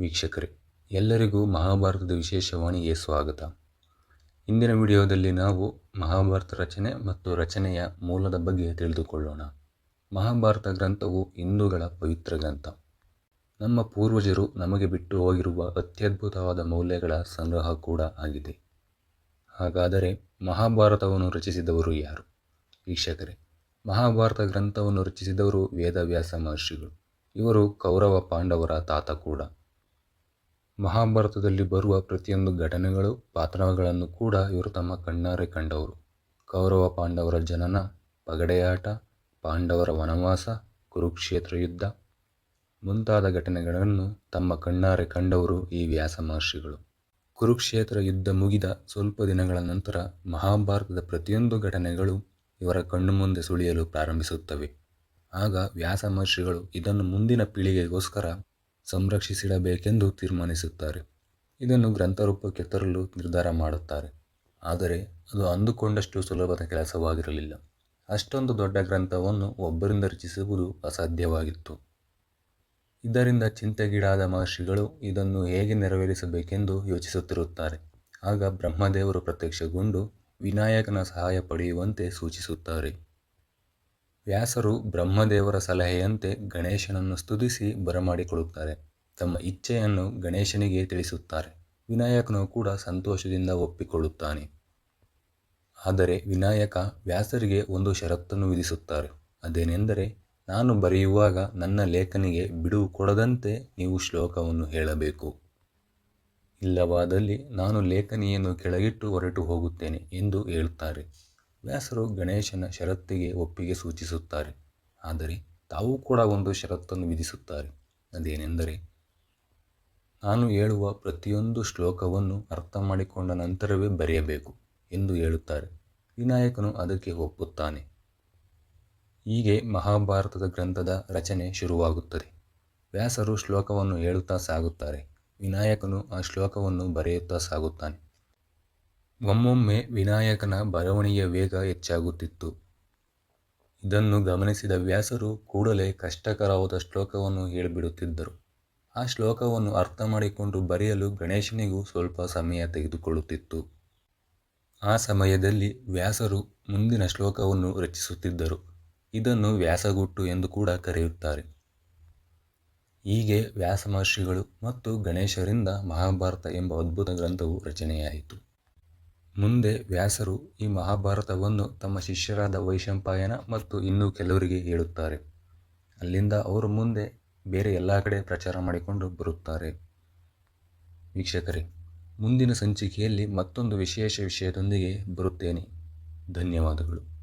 ವೀಕ್ಷಕರೇ, ಎಲ್ಲರಿಗೂ ಮಹಾಭಾರತದ ವಿಶೇಷವಾಣಿಗೆ ಸ್ವಾಗತ. ಇಂದಿನ ವಿಡಿಯೋದಲ್ಲಿ ನಾವು ಮಹಾಭಾರತ ರಚನೆ ಮತ್ತು ರಚನೆಯ ಮೂಲದ ಬಗ್ಗೆ ತಿಳಿದುಕೊಳ್ಳೋಣ. ಮಹಾಭಾರತ ಗ್ರಂಥವು ಹಿಂದೂಗಳ ಪವಿತ್ರ ಗ್ರಂಥ. ನಮ್ಮ ಪೂರ್ವಜರು ನಮಗೆ ಬಿಟ್ಟು ಹೋಗಿರುವ ಅತ್ಯದ್ಭುತವಾದ ಮೌಲ್ಯಗಳ ಸಂಗ್ರಹ ಕೂಡ ಆಗಿದೆ. ಹಾಗಾದರೆ ಮಹಾಭಾರತವನ್ನು ರಚಿಸಿದವರು ಯಾರು? ವೀಕ್ಷಕರೇ, ಮಹಾಭಾರತ ಗ್ರಂಥವನ್ನು ರಚಿಸಿದವರು ವೇದವ್ಯಾಸ ಮಹರ್ಷಿಗಳು. ಇವರು ಕೌರವ ಪಾಂಡವರ ತಾತ ಕೂಡ. ಮಹಾಭಾರತದಲ್ಲಿ ಬರುವ ಪ್ರತಿಯೊಂದು ಘಟನೆಗಳು, ಪಾತ್ರಗಳನ್ನು ಕೂಡ ಇವರು ತಮ್ಮ ಕಣ್ಣಾರೆ ಕಂಡವರು. ಕೌರವ ಪಾಂಡವರ ಜನನ, ಪಗಡೆಯಾಟ, ಪಾಂಡವರ ವನವಾಸ, ಕುರುಕ್ಷೇತ್ರ ಯುದ್ಧ ಮುಂತಾದ ಘಟನೆಗಳನ್ನು ತಮ್ಮ ಕಣ್ಣಾರೆ ಕಂಡವರು ಈ ವ್ಯಾಸ ಮಹರ್ಷಿಗಳು. ಕುರುಕ್ಷೇತ್ರ ಯುದ್ಧ ಮುಗಿದ ಸ್ವಲ್ಪ ದಿನಗಳ ನಂತರ ಮಹಾಭಾರತದ ಪ್ರತಿಯೊಂದು ಘಟನೆಗಳು ಇವರ ಕಣ್ಣು ಮುಂದೆ ಸುಳಿಯಲು ಪ್ರಾರಂಭಿಸುತ್ತವೆ. ಆಗ ವ್ಯಾಸ ಮಹರ್ಷಿಗಳು ಇದನ್ನು ಮುಂದಿನ ಪೀಳಿಗೆಗೋಸ್ಕರ ಸಂರಕ್ಷಿಸಿಡಬೇಕೆಂದು ತೀರ್ಮಾನಿಸುತ್ತಾರೆ. ಇದನ್ನು ಗ್ರಂಥರೂಪಕ್ಕೆ ತರಲು ನಿರ್ಧಾರ ಮಾಡುತ್ತಾರೆ. ಆದರೆ ಅದು ಅಂದುಕೊಂಡಷ್ಟು ಸುಲಭದ ಕೆಲಸವಾಗಿರಲಿಲ್ಲ. ಅಷ್ಟೊಂದು ದೊಡ್ಡ ಗ್ರಂಥವನ್ನು ಒಬ್ಬರಿಂದ ರಚಿಸುವುದು ಅಸಾಧ್ಯವಾಗಿತ್ತು. ಇದರಿಂದ ಚಿಂತೆಗೀಡಾದ ಮಹರ್ಷಿಗಳು ಇದನ್ನು ಹೇಗೆ ನೆರವೇರಿಸಬೇಕೆಂದು ಯೋಚಿಸುತ್ತಿರುತ್ತಾರೆ. ಆಗ ಬ್ರಹ್ಮದೇವರು ಪ್ರತ್ಯಕ್ಷಗೊಂಡು ವಿನಾಯಕನ ಸಹಾಯ ಪಡೆಯುವಂತೆ ಸೂಚಿಸುತ್ತಾರೆ. ವ್ಯಾಸರು ಬ್ರಹ್ಮದೇವರ ಸಲಹೆಯಂತೆ ಗಣೇಶನನ್ನು ಸ್ತುತಿಸಿ ಬರಮಾಡಿಕೊಳ್ಳುತ್ತಾರೆ ತಮ್ಮ ಇಚ್ಛೆಯನ್ನು ಗಣೇಶನಿಗೆ ತಿಳಿಸುತ್ತಾರೆ. ವಿನಾಯಕನು ಕೂಡ ಸಂತೋಷದಿಂದ ಒಪ್ಪಿಕೊಳ್ಳುತ್ತಾನೆ. ಆದರೆ ವಿನಾಯಕ ವ್ಯಾಸರಿಗೆ ಒಂದು ಷರತ್ತನ್ನು ವಿಧಿಸುತ್ತಾರೆ. ಅದೇನೆಂದರೆ, ನಾನು ಬರೆಯುವಾಗ ನನ್ನ ಲೇಖನಿಗೆ ಬಿಡುವು ಕೊಡದಂತೆ ನೀವು ಶ್ಲೋಕವನ್ನು ಹೇಳಬೇಕು. ಇಲ್ಲವಾದಲ್ಲಿ ನಾನು ಲೇಖನಿಯನ್ನು ಕೆಳಗಿಟ್ಟು ಹೊರಟು ಹೋಗುತ್ತೇನೆ ಎಂದು ಹೇಳುತ್ತಾರೆ. ವ್ಯಾಸರು ಗಣೇಶನ ಷರತ್ತಿಗೆ ಒಪ್ಪಿಗೆ ಸೂಚಿಸುತ್ತಾರೆ. ಆದರೆ ತಾವು ಕೂಡ ಒಂದು ಷರತ್ತನ್ನು ವಿಧಿಸುತ್ತಾರೆ. ಅದೇನೆಂದರೆ, ನಾನು ಹೇಳುವ ಪ್ರತಿಯೊಂದು ಶ್ಲೋಕವನ್ನು ಅರ್ಥ ಮಾಡಿಕೊಂಡ ನಂತರವೇ ಬರೆಯಬೇಕು ಎಂದು ಹೇಳುತ್ತಾರೆ. ವಿನಾಯಕನು ಅದಕ್ಕೆ ಒಪ್ಪುತ್ತಾನೆ. ಹೀಗೆ ಮಹಾಭಾರತದ ಗ್ರಂಥದ ರಚನೆ ಶುರುವಾಗುತ್ತದೆ. ವ್ಯಾಸರು ಶ್ಲೋಕವನ್ನು ಹೇಳುತ್ತಾ ಸಾಗುತ್ತಾರೆ. ವಿನಾಯಕನು ಆ ಶ್ಲೋಕವನ್ನು ಬರೆಯುತ್ತಾ ಸಾಗುತ್ತಾನೆ. ಒಮ್ಮೊಮ್ಮೆ ವಿನಾಯಕನ ಬರವಣಿಗೆಯ ವೇಗ ಹೆಚ್ಚಾಗುತ್ತಿತ್ತು. ಇದನ್ನು ಗಮನಿಸಿದ ವ್ಯಾಸರು ಕೂಡಲೇ ಕಷ್ಟಕರವಾದ ಶ್ಲೋಕವನ್ನು ಹೇಳಿಬಿಡುತ್ತಿದ್ದರು. ಆ ಶ್ಲೋಕವನ್ನು ಅರ್ಥ ಮಾಡಿಕೊಂಡು ಬರೆಯಲು ಗಣೇಶನಿಗೂ ಸ್ವಲ್ಪ ಸಮಯ ತೆಗೆದುಕೊಳ್ಳುತ್ತಿತ್ತು. ಆ ಸಮಯದಲ್ಲಿ ವ್ಯಾಸರು ಮುಂದಿನ ಶ್ಲೋಕವನ್ನು ರಚಿಸುತ್ತಿದ್ದರು. ಇದನ್ನು ವ್ಯಾಸಗುಟ್ಟು ಎಂದು ಕೂಡ ಕರೆಯುತ್ತಾರೆ. ಹೀಗೆ ವ್ಯಾಸ ಮಹರ್ಷಿಗಳು ಮತ್ತು ಗಣೇಶರಿಂದ ಮಹಾಭಾರತ ಎಂಬ ಅದ್ಭುತ ಗ್ರಂಥವು ರಚನೆಯಾಯಿತು. ಮುಂದೆ ವ್ಯಾಸರು ಈ ಮಹಾಭಾರತವನ್ನು ತಮ್ಮ ಶಿಷ್ಯರಾದ ವೈಶಂಪಾಯನ ಮತ್ತು ಇನ್ನೂ ಕೆಲವರಿಗೆ ಹೇಳುತ್ತಾರೆ. ಅಲ್ಲಿಂದ ಅವರು ಮುಂದೆ ಬೇರೆ ಎಲ್ಲ ಕಡೆ ಪ್ರಚಾರ ಮಾಡಿಕೊಂಡು ಬರುತ್ತಾರೆ. ವೀಕ್ಷಕರೇ, ಮುಂದಿನ ಸಂಚಿಕೆಯಲ್ಲಿ ಮತ್ತೊಂದು ವಿಶೇಷ ವಿಷಯದೊಂದಿಗೆ ಬರುತ್ತೇನೆ. ಧನ್ಯವಾದಗಳು.